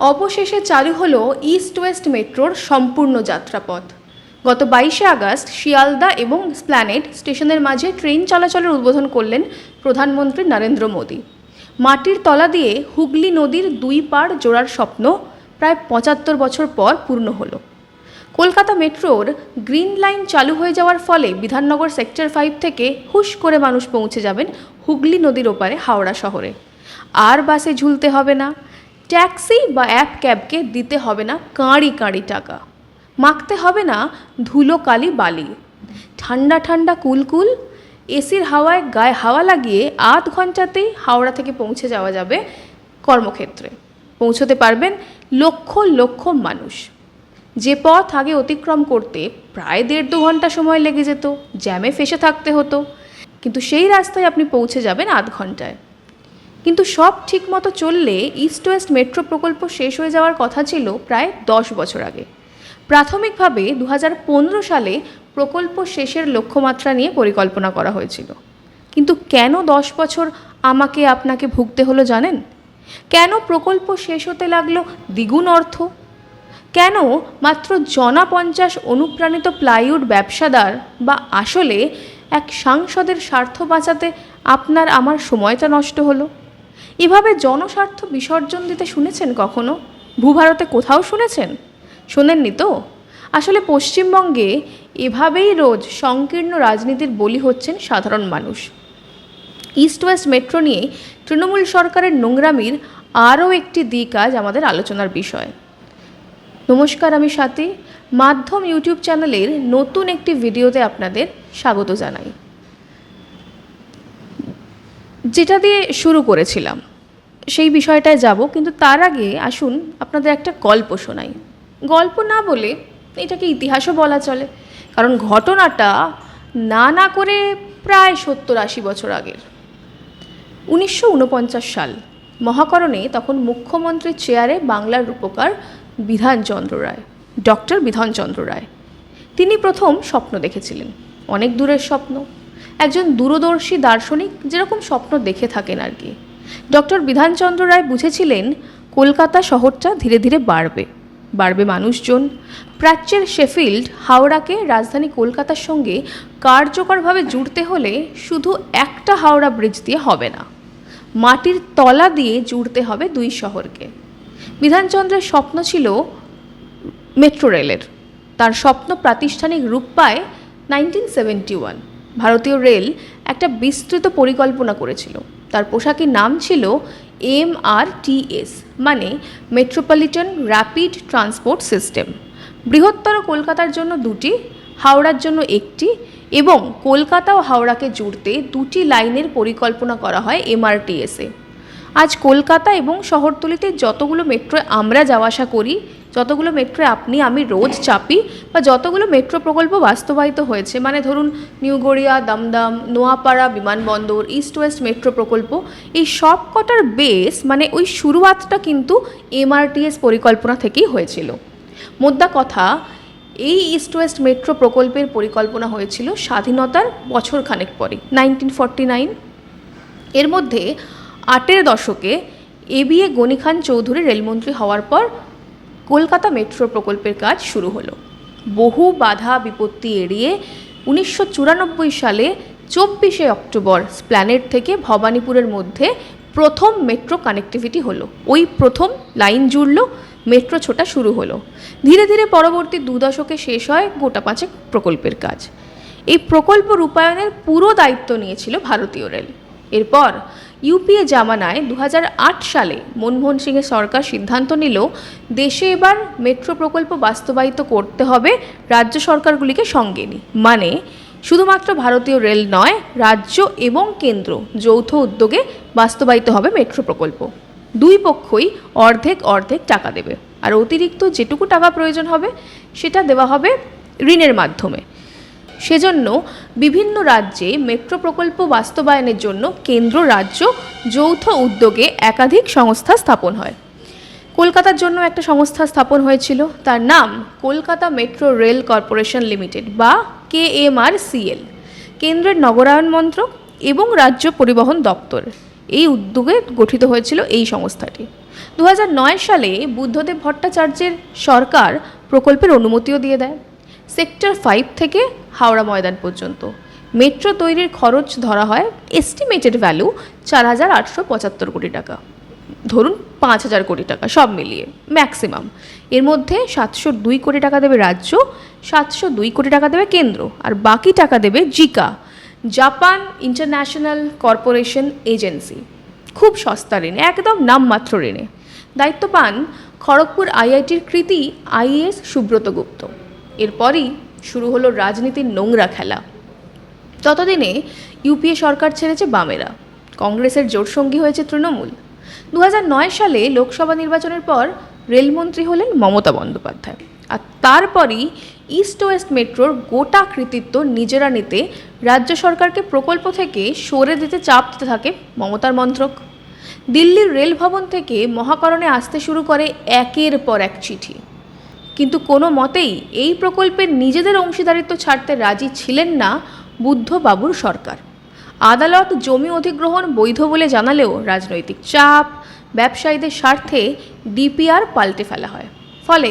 অবশেষে চালু হলো ইস্ট ওয়েস্ট মেট্রোর সম্পূর্ণ যাত্রাপথ। গত বাইশে আগস্ট শিয়ালদা এবং স্প্ল্যানেড স্টেশনের মাঝে ট্রেন চলাচলের উদ্বোধন করলেন প্রধানমন্ত্রী নরেন্দ্র মোদী। মাটির তলা দিয়ে হুগলি নদীর দুই পাড় জোড়ার স্বপ্ন প্রায় পঁচাত্তর বছর পর পূর্ণ হলো। কলকাতা মেট্রোর গ্রিন লাইন চালু হয়ে যাওয়ার ফলে বিধাননগর সেক্টর ফাইভ থেকে হুশ করে মানুষ পৌঁছে যাবেন হুগলি নদীর ওপারে হাওড়া শহরে। আর বাসে ঝুলতে হবে না। ট্যাক্সি বা অ্যাপ ক্যাবকে দিতে হবে না কাঁড়ি কাঁড়ি টাকা। মাখতে হবে না ধুলো কালি বালি। ঠান্ডা ঠান্ডা কুলকুল এসির হাওয়ায় গায়ে হাওয়া লাগিয়ে আধ ঘন্টাতেই হাওড়া থেকে পৌঁছে যাওয়া যাবে কর্মক্ষেত্রে। পৌঁছতে পারবেন লক্ষ লক্ষ মানুষ। যে পথ আগে অতিক্রম করতে প্রায় দেড় দু ঘণ্টা সময় লেগে যেত, জ্যামে ফেসে থাকতে হতো। কিন্তু সেই রাস্তায় আপনি পৌঁছে যাবেন আধ ঘন্টায়। কিন্তু সব ঠিকমতো চললে ইস্ট ওয়েস্ট মেট্রো প্রকল্প শেষ হয়ে যাওয়ার কথা ছিল প্রায় দশ বছর আগে। প্রাথমিকভাবে দু হাজার পনেরো সালে প্রকল্প শেষের লক্ষ্যমাত্রা নিয়ে পরিকল্পনা করা হয়েছিল। কিন্তু কেন দশ বছর আমাকে আপনাকে ভুগতে হলো জানেন? কেন প্রকল্প শেষ হতে লাগল দ্বিগুণ অর্থ? কেন মাত্র জনা পঞ্চাশ অনুপ্রাণিত প্লাইউড ব্যবসাদার বা আসলে এক সাংসদের স্বার্থ বাঁচাতে আপনার আমার সময়টা নষ্ট হলো? এভাবে জনস্বার্থ বিসর্জন দিতে শুনেছেন কখনো? ভূভারতে কোথাও শুনেছেন? শোনেননি তো? আসলে পশ্চিমবঙ্গে এভাবেই রোজ সংকীর্ণ রাজনীতির বলি হচ্ছেন সাধারণ মানুষ। ইস্ট ওয়েস্ট মেট্রো নিয়ে তৃণমূল সরকারের নোংরামির আরও একটি দিক আজ আমাদের আলোচনার বিষয়। নমস্কার, আমি স্বাতি। মাধ্যম ইউটিউব চ্যানেলের নতুন একটি ভিডিওতে আপনাদের স্বাগত জানাই। যেটা দিয়ে শুরু করেছিলাম, সেই বিষয়টায় যাব, কিন্তু তার আগে আসুন আপনাদের একটা গল্প শোনাই। গল্প না বলে এটাকে ইতিহাসও বলা চলে, কারণ ঘটনাটা না না করে প্রায় সত্তর আশি বছর আগের। উনিশশো উনপঞ্চাশ সাল, মহাকরণে তখন মুখ্যমন্ত্রীর চেয়ারে বাংলার রূপকার বিধানচন্দ্র রায়, ডক্টর বিধানচন্দ্র রায়। তিনি প্রথম স্বপ্ন দেখেছিলেন, অনেক দূরের স্বপ্ন। একজন দূরদর্শী দার্শনিক যেরকম স্বপ্ন দেখে থাকেন আর কি। ডক্টর বিধানচন্দ্র রায় বুঝেছিলেন, কলকাতা শহরটা ধীরে ধীরে বাড়বে। বাড়বে মানুষজন। প্রাচ্যের শেফিল্ড হাওড়াকে রাজধানী কলকাতার সঙ্গে কার্যকরভাবে জুড়তে হলে শুধু একটা হাওড়া ব্রিজ দিয়ে হবে না, মাটির তলা দিয়ে জুড়তে হবে দুই শহরকে। বিধানচন্দ্রের স্বপ্ন ছিল মেট্রো রেলের। তার স্বপ্ন প্রাতিষ্ঠানিক রূপ পায় নাইনটিন সেভেন্টি ওয়ান। ভারতীয় রেল একটা বিস্তৃত পরিকল্পনা করেছিল। তার পোশাকের নাম ছিল এম আর টিএস মানে মেট্রোপলিটন র্যাপিড ট্রান্সপোর্ট সিস্টেম বৃহত্তর কলকাতার জন্য দুটি, হাওড়ার জন্য একটি এবং কলকাতা ও হাওড়াকে জুড়তে দুটি লাইনের পরিকল্পনা করা হয় এমআরটিএসে আজ কলকাতা এবং শহরতলিতে যতগুলো মেট্রো আমরা যাওয়া আসা করি, যতগুলো মেট্রো আপনি, আমি রোজ চাপি বা যতগুলো মেট্রো প্রকল্প বাস্তবায়িত হয়েছে মানে ধরুন নিউ গড়িয়া, দমদম, নোয়াপাড়া, বিমানবন্দর, ইস্ট ওয়েস্ট মেট্রো প্রকল্প, এই সব কটার বেস মানে ওই শুরুয়াতটা কিন্তু এমআরটিএস পরিকল্পনা থেকেই হয়েছিল। মোদ্দা কথা, এই ইস্ট ওয়েস্ট মেট্রো প্রকল্পের পরিকল্পনা হয়েছিল স্বাধীনতার বছর খানেক পরে নাইনটিন ফর্টি নাইন এর মধ্যে আটের দশকে A B A Ghani Khan Chowdhury রেলমন্ত্রী হওয়ার পর কলকাতা মেট্রো প্রকল্পের কাজ শুরু হলো। বহু বাধা বিপত্তি এড়িয়ে উনিশশো চুরানব্বই সালে চব্বিশে অক্টোবর স্প্ল্যানেট থেকে ভবানীপুরের মধ্যে প্রথম মেট্রো কানেক্টিভিটি হলো। ওই প্রথম লাইন জুড়লো, মেট্রো ছোটা শুরু হলো। ধীরে ধীরে পরবর্তী দু দশকে শেষ হয় গোটা পাঁচেক প্রকল্পের কাজ। এই প্রকল্প রূপায়ণের পুরো দায়িত্ব নিয়েছিল ভারতীয় রেল। এরপর ইউপিএ জামানায় দু হাজার আট সালে মনমোহন সিংয়ের সরকার সিদ্ধান্ত নিল, দেশে এবার মেট্রো প্রকল্প বাস্তবায়িত করতে হবে রাজ্য সরকারগুলিকে সঙ্গে নিয়ে। মানে শুধুমাত্র ভারতীয় রেল নয়, রাজ্য এবং কেন্দ্র যৌথ উদ্যোগে বাস্তবায়িত হবে মেট্রো প্রকল্প। দুই পক্ষই অর্ধেক অর্ধেক টাকা দেবে। আর অতিরিক্ত যেটুকু টাকা প্রয়োজন হবে, সেটা দেওয়া হবে ঋণের মাধ্যমে। সেজন্য বিভিন্ন রাজ্যে মেট্রো প্রকল্প বাস্তবায়নের জন্য কেন্দ্র, রাজ্য, যৌথ উদ্যোগে একাধিক সংস্থা স্থাপন হয়। কলকাতার জন্য একটা সংস্থা স্থাপন হয়েছিল। তার নাম Kolkata metro rail corporation limited বা কে এম আর সিএল কেন্দ্রের নগরায়ণ মন্ত্রক এবং রাজ্য পরিবহন দপ্তর। এই উদ্যোগে গঠিত হয়েছিল এই সংস্থাটি। দু হাজার নয় সালে বুদ্ধদেব ভট্টাচার্যের সরকার প্রকল্পের অনুমতিও দিয়ে দেয়। সেক্টর ফাইভ থেকে হাওড়া ময়দান পর্যন্ত। মেট্রো তৈরির খরচ ধরা হয় এস্টিমেটেড ভ্যালু চার হাজার আটশো পঁচাত্তর কোটি টাকা। ধরুন পাঁচ হাজার কোটি টাকা, সব মিলিয়ে ম্যাক্সিমাম এর মধ্যে সাতশো দুই কোটি টাকা দেবে রাজ্য, সাতশো দুই কোটি টাকা দেবে কেন্দ্র, আর বাকি টাকা দেবে JICA, Japan International Corporation Agency. খুব সস্তা ঋণে, একদম নামমাত্র ঋণে। দায়িত্ব পান খড়গপুর আইআইটির কৃতি আইএস সুব্রত গুপ্ত। এরপরই শুরু হলো রাজনীতির নোংরা খেলা। ততদিনে ইউপিএ সরকার ছেড়েছে বামেরা। কংগ্রেসের জোটসঙ্গী হয়েছে তৃণমূল। দু হাজার নয় সালে লোকসভা নির্বাচনের পর রেলমন্ত্রী হলেন মমতা বন্দ্যোপাধ্যায়। আর তারপরই ইস্ট ওয়েস্ট মেট্রোর গোটা কৃতিত্ব নিজেরা নিতে রাজ্য সরকারকে প্রকল্প থেকে সরে দিতে চাপ দিতে থাকে মমতার মন্ত্রক। দিল্লির রেল ভবন থেকে মহাকরণে আসতে শুরু করে একের পর এক চিঠি। কিন্তু কোনো মতেই এই প্রকল্পের নিজেদের অংশীদারিত্ব ছাড়তে রাজি ছিলেন না বুদ্ধবাবুর সরকার। আদালত জমি অধিগ্রহণ বৈধ বলে জানালেও রাজনৈতিক চাপ, ব্যবসায়ীদের স্বার্থে ডিপিআর পাল্টে ফেলা হয়। ফলে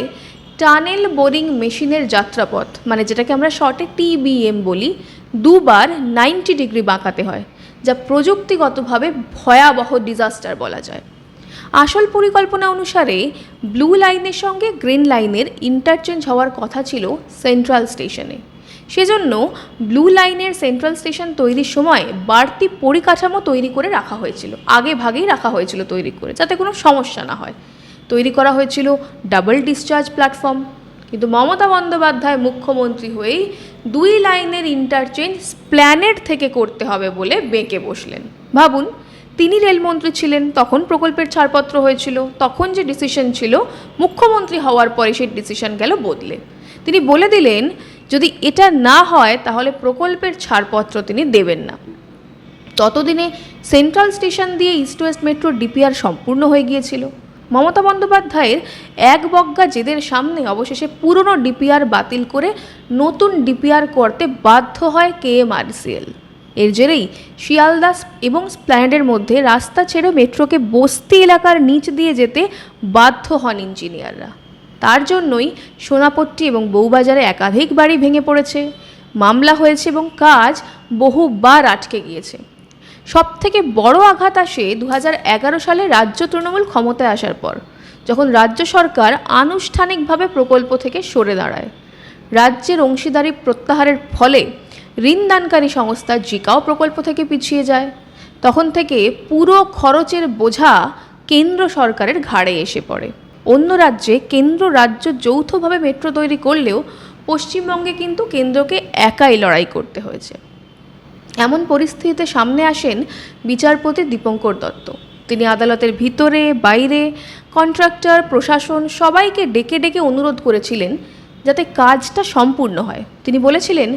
টানেল বোরিং মেশিনের যাত্রাপথ মানে যেটাকে আমরা শর্টে টিবিএম বলি, দুবার নাইনটি ডিগ্রি বাঁকাতে হয়, যা প্রযুক্তিগতভাবে ভয়াবহ ডিজাস্টার বলা যায়। আসল পরিকল্পনা অনুসারে ব্লু লাইনের সঙ্গে গ্রিন লাইনের ইন্টারচেঞ্জ হওয়ার কথা ছিল সেন্ট্রাল স্টেশনে। সেজন্য ব্লু লাইনের সেন্ট্রাল স্টেশন তৈরির সময় বাড়তি পরিকাঠামো তৈরি করে রাখা হয়েছিল। আগে ভাগেই রাখা হয়েছিল তৈরি করে, যাতে কোনো সমস্যা না হয়। তৈরি করা হয়েছিল ডাবল ডিসচার্জ প্ল্যাটফর্ম। কিন্তু মমতা বন্দ্যোপাধ্যায় মুখ্যমন্ত্রী হয়েই দুই লাইনের ইন্টারচেঞ্জ প্ল্যানেট থেকে করতে হবে বলে বেঁকে বসলেন। ভাবুন তিনি রেলমন্ত্রী ছিলেন, তখন প্রকল্পের ছাড়পত্র হয়েছিল, তখন যে ডিসিশন ছিল, মুখ্যমন্ত্রী হওয়ার পরে সেই ডিসিশন গেল বদলে। তিনি বলে দিলেন, যদি এটা না হয়, তাহলে প্রকল্পের ছাড়পত্র তিনি দেবেন না। ততদিনে সেন্ট্রাল স্টেশন দিয়ে ইস্ট ওয়েস্ট মেট্রো ডিপিআর সম্পূর্ণ হয়ে গিয়েছিল। মমতা বন্দ্যোপাধ্যায়ের এক বজ্ঞা জেদের সামনে অবশেষে পুরনো ডিপিআর বাতিল করে নতুন ডিপিআর করতে বাধ্য হয় কে কেএমআরসিএল এর জেরেই শিয়ালদাস এবং স্প্ল্যানেডের মধ্যে রাস্তা ছেড়ে মেট্রোকে বস্তি এলাকার নিচ দিয়ে যেতে বাধ্য হন ইঞ্জিনিয়াররা। তার জন্যই সোনাপট্টি এবং বউবাজারে একাধিক বাড়ি ভেঙে পড়েছে। মামলা হয়েছে এবং কাজ বহুবার আটকে গিয়েছে। সব থেকে বড় আঘাত আসে দু হাজার এগারো সালে রাজ্য তৃণমূল ক্ষমতায় আসার পর, যখন রাজ্য সরকার আনুষ্ঠানিকভাবে প্রকল্প থেকে সরে দাঁড়ায়। রাজ্যের অংশীদারি প্রত্যাহারের ফলে ঋণদানকারী সংস্থা জিকাও প্রকল্প থেকে পিছিয়ে যায়। তখন থেকে পুরো খরচের বোঝা কেন্দ্র সরকারের ঘাড়ে এসে পড়ে। অন্য রাজ্যে কেন্দ্র রাজ্য যৌথভাবে মেট্রো তৈরি করলেও পশ্চিমবঙ্গে কিন্তু কেন্দ্রকে একাই লড়াই করতে হয়েছে। এমন পরিস্থিতিতে সামনে আসেন বিচারপতি দীপঙ্কর দত্ত। তিনি আদালতের ভিতরে, বাইরে, কন্ট্রাক্টর, প্রশাসন সবাইকে ডেকে ডেকে অনুরোধ করেছিলেন যাতে কাজটা সম্পূর্ণ হয়। তিনি বলেছিলেন,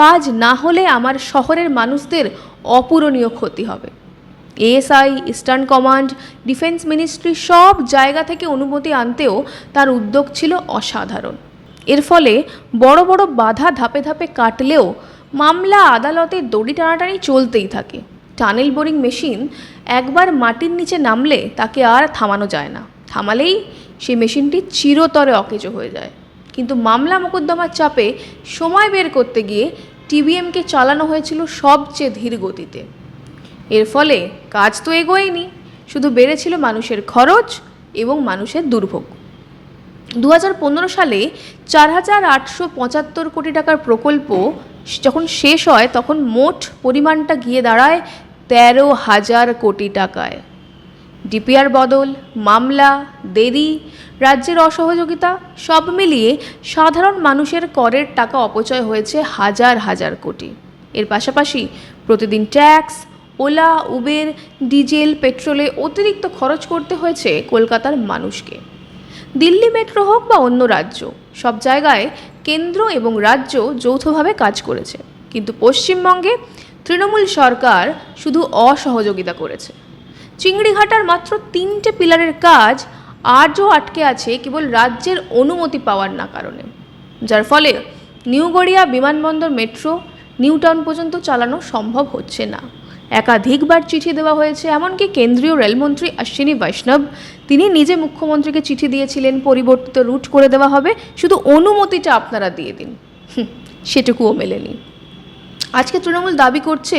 কাজ না হলে আমার শহরের মানুষদের অপূরণীয় ক্ষতি হবে। ASI, eastern command, defence ministry সব জায়গা থেকে অনুমতি আনতেও তার উদ্যোগ ছিল অসাধারণ। এর ফলে বড় বড় বাধা ধাপে ধাপে কাটলেও মামলা আদালতে দড়ি টানাটানি চলতেই থাকে। টানেল বোরিং মেশিন একবার মাটির নিচে নামলে তাকে আর থামানো যায় না। থামালেই সেই মেশিনটি চিরতরে অকেজো হয়ে যায়। কিন্তু মামলা মোকদ্দমার চাপে সময় বের করতে গিয়ে টিবিএমকে চালানো হয়েছিল সবচেয়ে ধীর গতিতে। এর ফলে কাজ তো এগোয়নি, শুধু বেড়েছিল মানুষের খরচ এবং মানুষের দুর্ভোগ। দু হাজার পনেরো সালে চার হাজার আটশো পঁচাত্তর কোটি টাকার প্রকল্প যখন শেষ হয়, তখন মোট পরিমাণটা গিয়ে দাঁড়ায় তেরো হাজার কোটি টাকায়। ডিপিআর বদল, মামলা, দেরি, রাজ্যের অসহযোগিতা, সব মিলিয়ে সাধারণ মানুষের করের টাকা অপচয় হয়েছে হাজার হাজার কোটি। এর পাশাপাশি প্রতিদিন ট্যাক্স, ওলা, উবের, ডিজেল, পেট্রোলে অতিরিক্ত খরচ করতে হয়েছে কলকাতার মানুষকে। দিল্লি মেট্রো হোক বা অন্য রাজ্য, সব জায়গায় কেন্দ্র এবং রাজ্য যৌথভাবে কাজ করেছে। কিন্তু পশ্চিমবঙ্গে তৃণমূল সরকার শুধু অসহযোগিতা করেছে। চিংড়িঘাটার মাত্র তিনটে পিলারের কাজ আজও আটকে আছে কেবল রাজ্যের অনুমতি পাওয়ার না কারণে। যার ফলে নিউ গড়িয়া বিমানবন্দর মেট্রো নিউ টাউন পর্যন্ত চালানো সম্ভব হচ্ছে না। একাধিকবার চিঠি দেওয়া হয়েছে, এমনকি কেন্দ্রীয় রেলমন্ত্রী অশ্বিনী বৈষ্ণব তিনি নিজে মুখ্যমন্ত্রীকে চিঠি দিয়েছিলেন, পরিবর্তিত রুট করে দেওয়া হবে, শুধু অনুমতিটা আপনারা দিয়ে দিন। সেটুকুও মেলেনি। আজকে তৃণমূল দাবি করছে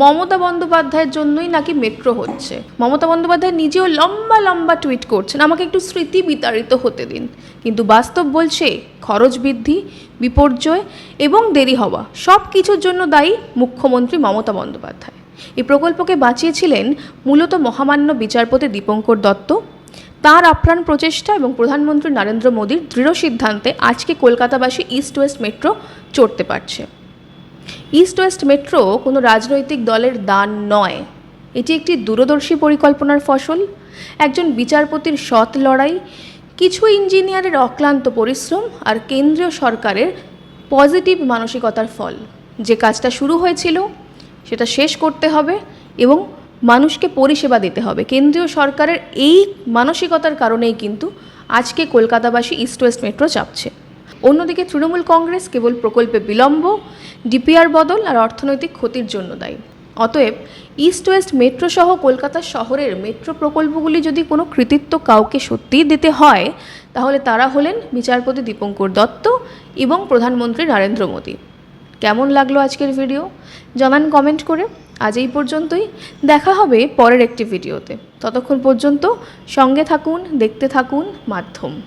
মমতা বন্দ্যোপাধ্যায়ের জন্যই নাকি মেট্রো হচ্ছে। মমতা বন্দ্যোপাধ্যায় নিজেও লম্বা লম্বা টুইট করছেন, আমাকে একটু স্মৃতি বিতাড়িত হতে দিন। কিন্তু বাস্তব বলছে, খরচ বৃদ্ধি, বিপর্যয় এবং দেরি হওয়া, সব কিছুর জন্য দায়ী মুখ্যমন্ত্রী মমতা বন্দ্যোপাধ্যায়। এই প্রকল্পকে বাঁচিয়েছিলেন মূলত মহামান্য বিচারপতি দীপঙ্কর দত্ত। তার আপ্রাণ প্রচেষ্টা এবং প্রধানমন্ত্রী নরেন্দ্র মোদীর দৃঢ় সিদ্ধান্তে আজকে কলকাতাবাসী ইস্ট ওয়েস্ট মেট্রো চড়তে পারছে। ইস্ট ওয়েস্ট মেট্রো কোনো রাজনৈতিক দলের দান নয়। এটি একটি দূরদর্শী পরিকল্পনার ফসল। একজন বিচারপতির সৎ লড়াই, কিছু ইঞ্জিনিয়ারের অক্লান্ত পরিশ্রম আর কেন্দ্রীয় সরকারের পজিটিভ মানসিকতার ফল। যে কাজটা শুরু হয়েছিল, সেটা শেষ করতে হবে এবং মানুষকে পরিষেবা দিতে হবে। কেন্দ্রীয় সরকারের এই মানসিকতার কারণেই কিন্তু আজকে কলকাতাবাসী ইস্ট ওয়েস্ট মেট্রো চাপছে। অন্যদিকে তৃণমূল কংগ্রেস কেবল প্রকল্পে বিলম্ব, ডিপিআর বদল আর অর্থনৈতিক ক্ষতির জন্য দায়ী। অতএব ইস্ট ওয়েস্ট মেট্রো সহ কলকাতা শহরের মেট্রো প্রকল্পগুলি যদি কোনো কৃতিত্ব কাউকে সত্যিই দিতে হয়, তাহলে তারা হলেন বিচারপতি দীপঙ্কর দত্ত এবং প্রধানমন্ত্রী নরেন্দ্র মোদী। কেমন লাগল আজকের ভিডিও? জানান কমেন্ট করে। আজ এই পর্যন্তই। দেখা হবে পরের একটি ভিডিওতে। ততক্ষণ পর্যন্ত সঙ্গে থাকুন, দেখতে থাকুন, মাধ্যম।